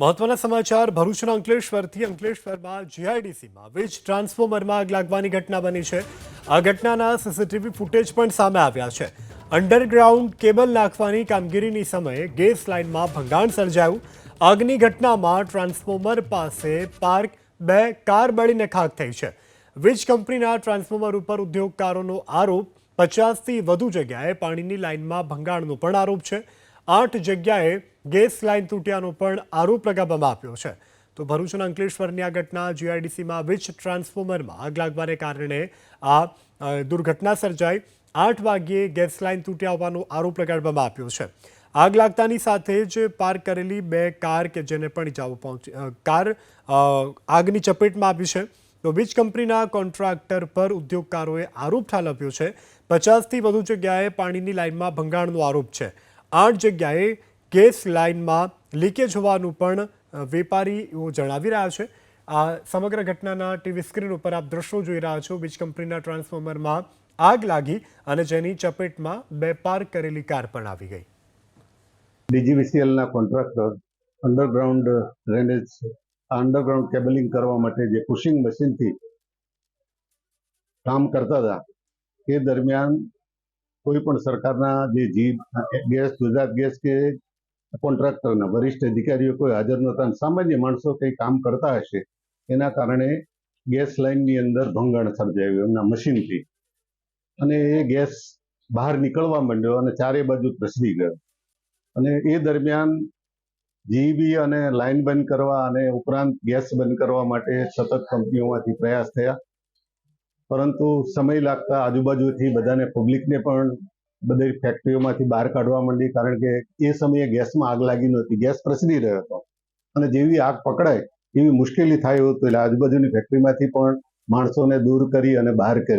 મહત્વના સમાચાર, ભરૂચના અંકલેશ્વરથી અંકલેશ્વરમાં જીઆઈડીસીમાં. વીજ ટ્રાન્સફોર્મરમાં આગ લાગવાની ઘટના બની છે. આ ઘટનાના સીસીટીવી ફૂટેજ પણ સામે આવ્યા છે. અંડરગ્રાઉન્ડ કેબલ નાખવાની કામગીરીની સમયે ગેસ લાઇનમાં ભંગાણ સર્જાયું. આગની ઘટનામાં ટ્રાન્સફોર્મર પાસે પાર્ક, બે કાર બળીને ખાક થઈ છે. વીજ કંપનીના ટ્રાન્સફોર્મર ઉપર ઉદ્યોગકારોનો આરોપ. પચાસથી વધુ જગ્યાએ પાણીની લાઇનમાં ભંગાણનો પણ આરોપ છે. આઠ જગ્યાએ ગેસ લાઇન તૂટ્યાનો પણ આરોપ લગાવવામાં આવ્યો છે. તો ભરૂચના અંકલેશ્વરની આ ઘટના જીઆઈડીસીમાં વીજ ટ્રાન્સફોર્મરમાં આગ લાગવાને કારણે આ દુર્ઘટના સર્જાઈ. આઠ વાગ્યે ગેસ લાઇન તૂટ્યા હોવાનો આરોપ લગાડવામાં આવ્યો છે. આગ લાગતાની સાથે જ પાર્ક કરેલી બે કાર કે જેને પણ ઇજાઓ પહોંચી કાર આગની ચપેટમાં આવી છે. તો વીજ કંપનીના કોન્ટ્રાક્ટર પર ઉદ્યોગકારોએ આરોપ ઠાલવ્યો છે. પચાસથી વધુ જગ્યાએ પાણીની લાઇનમાં ભંગાણનો આરોપ છે. આઠ જગ્યાએ ગેસ લાઇનમાં લીકેજ હોવાનું પણ વેપારીઓ જણાવી રહ્યા છે. આ સમગ્ર ઘટનાના ટીવી સ્ક્રીન ઉપર આપ દ્રશ્યો જોઈ રહ્યા છો. વીજ કંપનીના ટ્રાન્સફોર્મરમાં આગ લાગી અને જેની ચપેટમાં બે પાર્ક કરેલી કાર પણ આવી ગઈ. ડીજીવીસીએલના contractor underground drainage underground cabling કરવા માટે જે પુશિંગ મશીનથી કામ કરતા હતા, એ દરમિયાન કોઈ પણ સરકારના જે જી ગેસ, ગુજરાત ગેસ કે કોન્ટ્રાક્ટરના વરિષ્ઠ અધિકારીઓ કોઈ હાજર નહોતા સામાન્ય માણસો કંઈ કામ કરતા હશે, એના કારણે ગેસ લાઇનની અંદર ભંગાણ સર્જાયું એમના મશીનથી. અને એ ગેસ બહાર નીકળવા માંડ્યો અને ચારે બાજુ પ્રસરી ગયો. અને એ દરમિયાન જીબી અને લાઇન બંધ કરવા અને ઉપરાંત ગેસ બંધ કરવા માટે સતત કંપનીઓમાંથી પ્રયાસ થયા. પરંતુ સમય લાગતા આજુબાજુથી બધાને પબ્લિકને પણ બધી ફેક્ટરીઓમાંથી બહાર કાઢવા માંડી કારણ કે એ સમયે ગેસમાં આગ લાગી નહોતી. ગેસ પ્રસરી રહ્યો હતો. અને જેવી આગ પકડાય એવી મુશ્કેલી થાય એવું હતું. એટલે આજુબાજુની ફેક્ટરીમાંથી પણ માણસોને દૂર કરી અને બહાર કર્યા